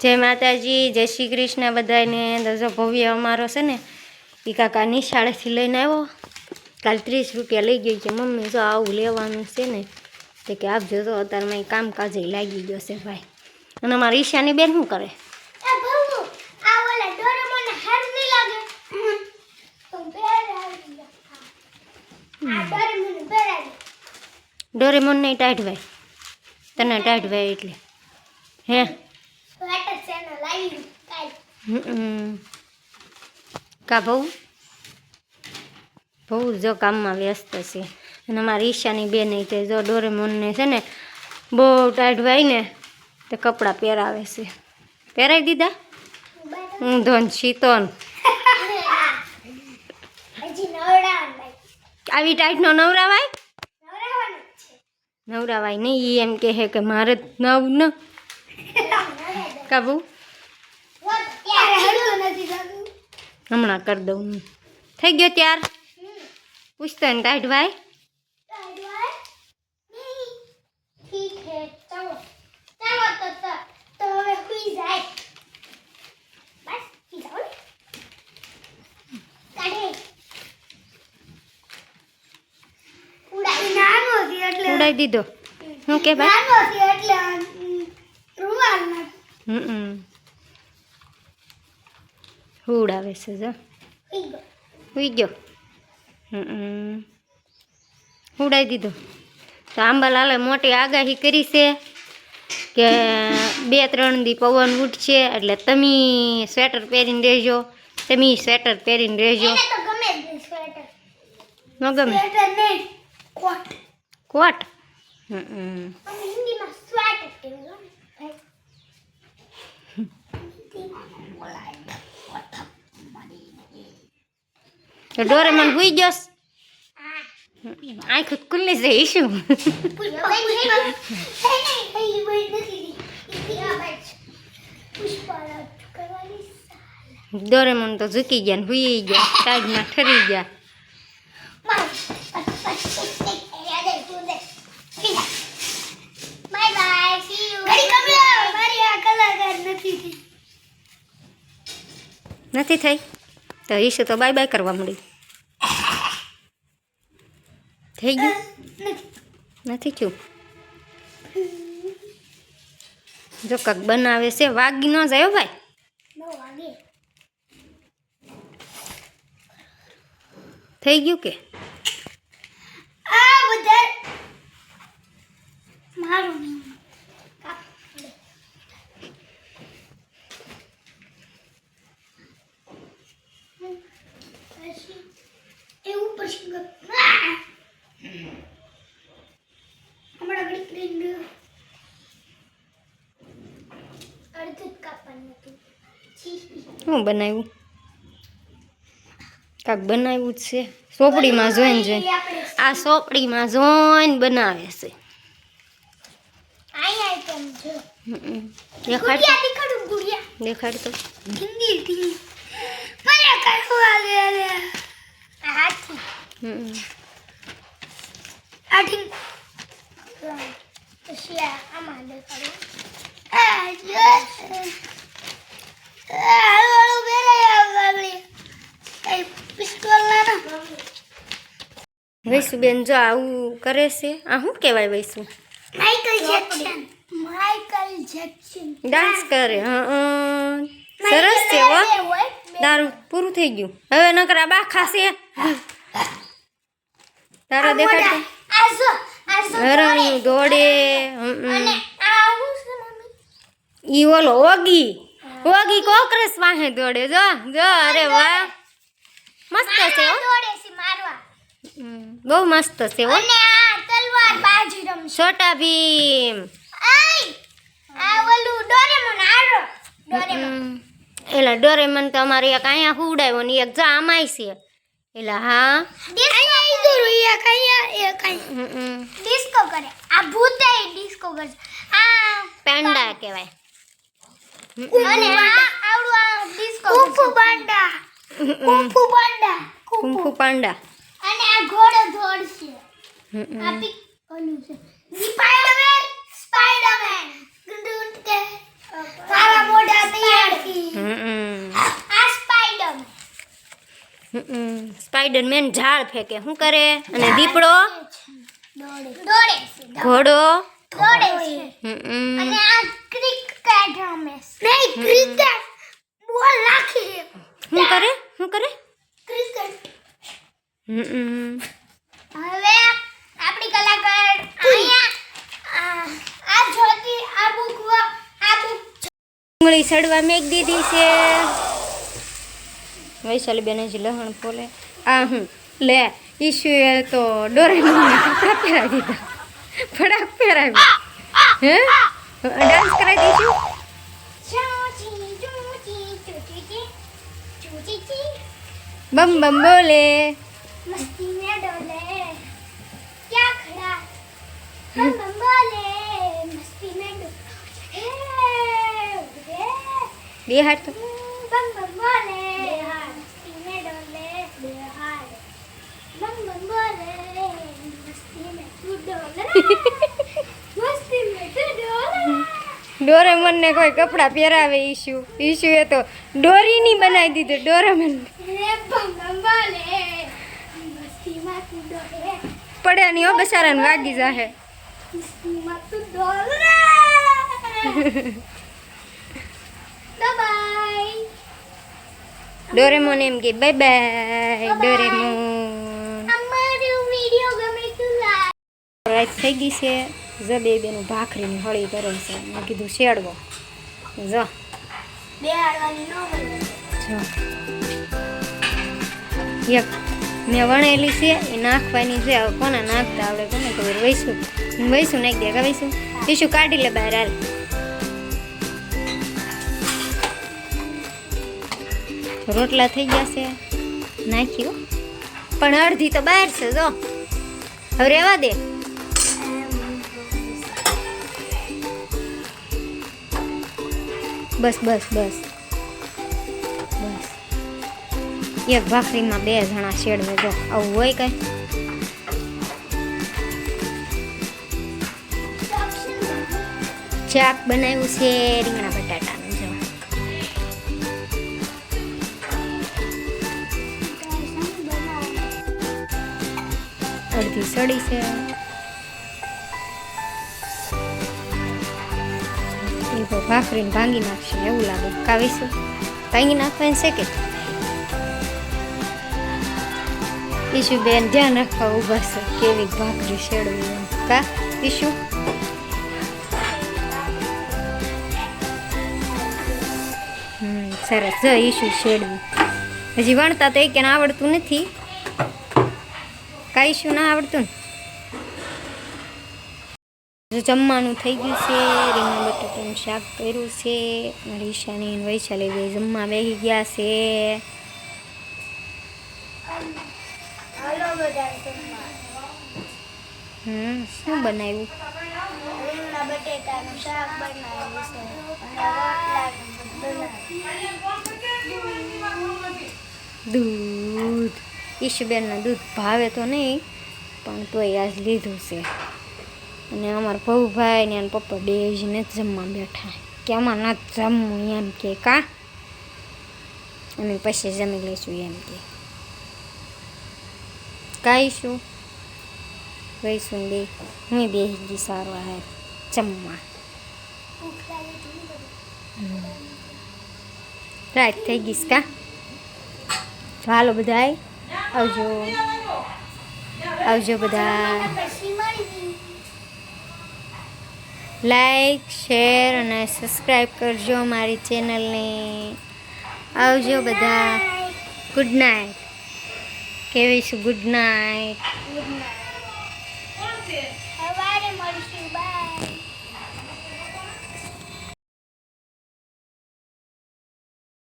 જય માતાજી જય શ્રી કૃષ્ણ. બધાને દસો ભવ્ય અમારો છે ને એ કાકા નિશાળેથી લઈને આવ્યો. કાલ ત્રીસ રૂપિયા લઈ ગયો કે મમ્મી. જો આવું લેવાનું છે ને તે કે આપજો તો અત્યારમાં કામકાજે લાગી ગયો છે ભાઈ. અને અમારી ઈશાની બેન શું કરે? તો ડોરેમોન નહીં ટાઈટ ભાઈ તને ટાઈટ ભાઈ એટલે. હે વાટર ચેનલ લાવી કાલ હમ. કા બહુ? બહુ જો કામમાં વ્યસ્ત છે. અને અમારી ઈશાની બેન તે જો ડોરેમોનને છે ને બહુ ટાઈટ ભાઈ ને તે કપડાં પહેરાવે છે. પહેરાવી દીધા? હું ધોન શીતોન આવી ટાઈટનો નવરાવાય? નવરાવાય નહીં એમ કહે કે મારે નવ ન. કાબુ ત્યારે હળવું નથી થતું હમણાં કરી દઉં. થઈ ગયો ત્યાર? પૂછતો ને ટાઈટ ભાઈ ઉડાઈ દીધો. શું કે ભાઈ? એટલે રૂમાલ નથી હમ આવે છે જો. સુઈ ગયો હુડાઈ દીધો. તો આંબાલાલે મોટી આગાહી કરી છે કે બે ત્રણ દી પવન ઉઠશે એટલે તમે સ્વેટર પહેરીને રહેજો. તમે સ્વેટર પહેરીને રહેજો. ન ગમે? કોટ. હિન્દીમાં સ્વેટર કહેવાય ને ભાઈ હિન્દીમાં બોલાય તો ડોરેમોન હુઈ ગયો આંખ ખુલ્લી છે ઈ શું ડોરેમોન તો ઝૂકી ગયા ને હુઈ ગયા, તાજમાં ઠરી ગયા. નથી થઈ. તો ઈશુ તો બાય બાય કરવા મળી થઈ ગયું? નથી થયું. જો કાક બનાવે છે, વાગી ન જાય ભાઈ. થઈ ગયું કે? મારું નહીં એવું પછી હમણાં ઘડી કરીને અડધું જ કાપવાનું હતું છી. શું બનાવ્યું? કાક બનાવ્યું જ છે. સોપડીમાં જોઈને જોઈને. આ સોપડીમાં જોઈને બનાવે છે. દેખાડતો દેખાડતો. દેખાડ દેખાડું તો. આમાં દેખાડું. વૈસુબેન જો આવું કરે છે? આ શું કહેવાય વૈસુ? Michael Jackson Michael Jackson dance કરે હા સરસ છે હો. તારું પૂરું થઈ ગયું. હવે નકરા બા ખાશે તારા દેખાડ તો. આ જો આ જો હરણિયું દોડે ઈ ઓલો ઓગી. ઓગી કોકરસ વાહે દોડે જો જો અરે વાહ. મસ્ત છે હો. દોડે છે મારવા. બહુ મસ્ત છે હો. અને આ તલવાર બાજી રમ છોટા ભીમ. આય આ ઓલું ડોરેમોન આરો ડોરેમોન. એલા ડોરેમોન તો અમારે એક અહીંયા હુડાયો ને એક જો આમાય છે. એલા હા. અહીંયા ઈદુર એક અહીંયા એક અહીંયા. ડિસ્કો કરે. આ ભૂતે ડિસ્કો કરે આ પેંડા કહેવાય. અને આ સ્પાઈડરમેન ઝાડ ફેંકે. શું કરે? અને દીપડો? દોડે. દોડે ઘોડો? દોડે છે. અને આ ક્રિક રમે છે નહીં ક્રિકેટ બોલ રાખી હું કરે? શું કરે? ક્રિકેટ હવે આપણી કલાકાર અહીંયા આ આ જોતી આ બુક આ બુક ડુંગળી સડવા મેક દીધી છે. વૈશાલી બેન જ લહણ ફોલે આ હું લે ઈશુએ તો ડોરેમોન ફટાક પહેરાવી દીધા ફટાક પહેરાવી હે? ડાન્સ કરાવી દઈશું? બમ બમ બોલે. મસ્તી મે ડોલે ક્યા ખડા બમ બમ બોલે મસ્તી મે ડોલે. બે હાથ તો ડોરેમોનને કોઈ કપડાં પહેરાવે ઈશુ. ઈશુ એ તો ડોરીની બનાવી દીધું ડોરેમોન. પડ્યા નહીં હો વાગી જાહે. ડોરેમોન એમ કે બાય બાય ડોરેમોન. અમારો થઈ ગઈ છે. જબે બેનું ભાખરીની હળી કરે છે. મેં કીધું શેડવો. જો. બે જો. એક. મેં વણેલી છે એ નાખવાની છે. હવે કોને નાખતા આવડે કોને ખબર? વૈશું. વૈશું નાખી દે કે વૈશું? ઈશું કાઢી લે બહાર હાલ. રોટલા થઈ ગયા છે. નાખ્યું પણ અડધી તો બહાર છે જો. હવે રેવા દે. બસ બસ બસ. બસ. એક ભાખરીમાં બે જણા શેડ જો, આવું હોય કઈ? શાક બનાવ્યું છે રીંગણા બટાટાનું, જો. અડધી સડી છે. તો ભાખરીને ભાંગી નાખશે એવું લાગે કાવીશું ભાંગી નાખવાની છે કે ઈશુ બેન ધ્યાન રાખવા ઊભા છે કેવી ભાખરી શેડવી કા ઈશુ સરસ જો ઈશુ શેડવી હજી વણતા તો એક આવડતું નથી કાંઈ શું ના આવડતું ને જમવાનું થઈ ગયું છે રીંગણ બટાટાનું શાક કર્યું છે મારી ઈશાની વૈશાલી બે જમવા બેસી ગયા છે. હમ શું બનાવ્યું? દૂધ. ઈશુબેનના દૂધ ભાવે તો નહીં પણ તોય આજ લીધું છે. અને અમારા ભઉભાઈ ને એના પપ્પા બે જ જમવા બેઠા. કે આમાં નથી જમવું એમ કે કા? અમે પછી જમી લઈશું એમ કે. કાઈશું કહીશું બે. હું બે ગઈ સારું આ જમવા. રાત થઈ ગઈશ કા? ચાલો બધાય. આવજો. આવજો બધા લાઈક શેર અને સબસ્ક્રાઈબ કરજો મારી ચેનલને આવજો બધા. ગુડ નાઇટ કહેવીશું ગુડ નાઇટ ગુડ મળીશું